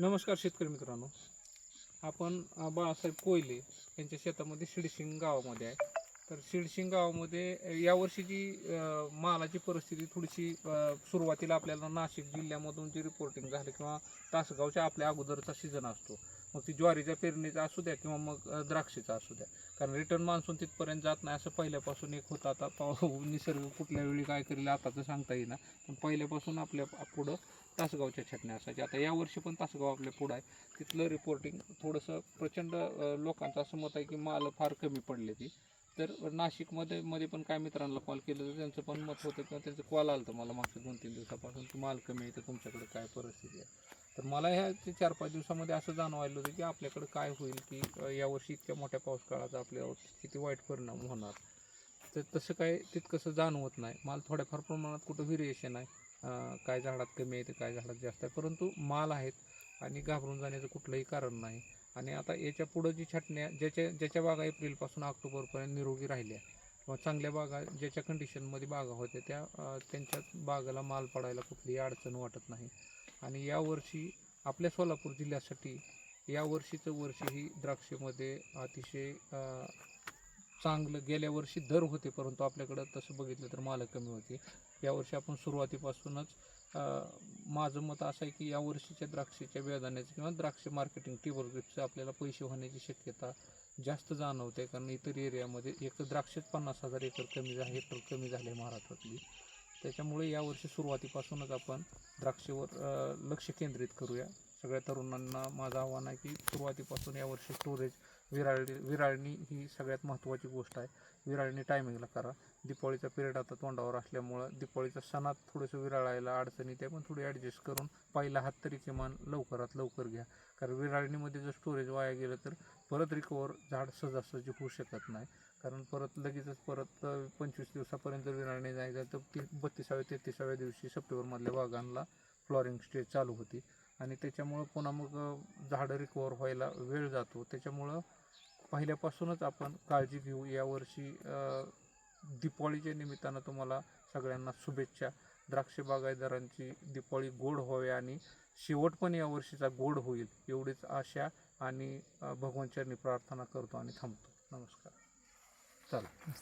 नमस्कार शेतकरी मित्रांनो. आपण बाळासाहेब कोयले यांच्या शेतामध्ये शिडशिंग गावामध्ये आहे. तर शिडशिंग गावामध्ये यावर्षी यावर्षीची मालाची परिस्थिती थोडीशी सुरुवातीला आपल्याला नाशिक जिल्ह्यामधून जी रिपोर्टिंग झाली किंवा तासगावच्या आपल्या अगोदरचा सीझन असतो. मग ती ज्वारीच्या पेरणीचा असू द्या किंवा मग अ, द्राक्षीचा असू द्या. कारण रिटर्न मान्सून तिथपर्यंत जात नाही असं पहिल्यापासून एक होतं. आता पाऊ निसर्ग कुठल्या वेळी काय करेल आता तर सांगता येईना. पण पहिल्यापासून आपल्या पुढं तासगावच्या छटण्या असायच्या. आता यावर्षी पण तासगाव आपल्या पुढं आहे. तिथलं रिपोर्टिंग थोडंसं प्रचंड लोकांचं असं मत आहे की माल फार कमी पडले ती. तर नाशिकमध्ये मध्ये पण काय मित्रांना कॉल केलं तर त्यांचं पण मत होतं किंवा त्यांचं कॉल आलं होतं मला मागच्या दोन तीन दिवसापासून की माल कमी आहे तर तुमच्याकडे काय परिस्थिती आहे? तर मला ह्या ते चार पाच दिवसामध्ये असं जाणवायला होतं की आपल्याकडे काय होईल की यावर्षी इतक्या मोठ्या पाऊस काळाचा आपल्यावर किती वाईट परिणाम होणार. तर तसं काय तितकंसं जाणवत नाही. माल थोड्याफार प्रमाणात कुठं व्हेरिएशन आहे. काय झाडात कमी आहे तर काय झाडात जास्त आहे. परंतु माल आहेत आणि घाबरून जाण्याचं कुठलंही कारण नाही. आणि आता याच्या पुढं जी छाटण्या ज्याच्या ज्याच्या बागा एप्रिलपासून ऑक्टोबरपर्यंत निरोगी राहिल्या किंवा चांगल्या बागा ज्याच्या कंडिशनमध्ये बागा होत्या त्या त्यांच्या बागाला माल पडायला कुठलीही अडचण वाटत नाही. आणि यावर्षी आपल्या सोलापूर जिल्ह्यासाठी यावर्षीचं वर्षीही वर्ष ही द्राक्षेमध्ये अतिशय चांगलं गेल्या वर्षी दर होते परंतु आपल्याकडं तसं बघितलं तर माल कमी होते. यावर्षी आपण सुरुवातीपासूनच माझं मत असं आहे की यावर्षीच्या द्राक्षेच्या बेदाण्याचं किंवा द्राक्ष मार्केटिंग टेबल ग्रिपचं आपल्याला पैसे होण्याची शक्यता जास्त जाणवते कारण इतर एरियामध्ये एक द्राक्षच पन्नास हजार एकर कमी झा हेक्टर कमी झाले महाराष्ट्रातली. त्याच्यामुळे यावर्षी सुरुवातीपासूनच आपण द्राक्षेवर लक्ष केंद्रित करूया. सगळ्या तरुणांना माझं आव्हान आहे की सुरुवातीपासून यावर्षी स्टोरेज विराळी विराळणी ही सगळ्यात महत्त्वाची गोष्ट आहे. विराळणी टायमिंगला करा. दिपाळीचा पिरियड आता तोंडावर असल्यामुळं दिपाळीच्या सणात थोडंसं विराळायला अडचणी त्या पण थोडी ॲडजस्ट करून पहिला हात तरी किमान लवकरात लवकर घ्या. कारण विराळणीमध्ये जर स्टोरेज वाया गेलं तर परत रिकवर झाड सहजासहजी होऊ शकत नाही. कारण परत लगेचच परत पंचवीस दिवसापर्यंत विराळणी विराळणी जायचं तर ती बत्तीसाव्या तेहतीसाव्या दिवशी सप्टेंबरमधल्या वाघांना फ्लॉरिंग स्टेज चालू होती. आणि त्याच्यामुळं पुन्हा मग झाडं रिकवर व्हायला वेळ जातो. त्याच्यामुळं पहिल्यापासूनच आपण काळजी घेऊ. यावर्षी अं, निमित्तानं तुम्हाला सगळ्यांना शुभेच्छा. द्राक्ष बागायतदारांची दिपाळी गोड व्हावी आणि शेवट पण यावर्षीचा गोड होईल एवढीच आशा आणि अं, प्रार्थना करतो आणि थांबतो. नमस्कार. चला.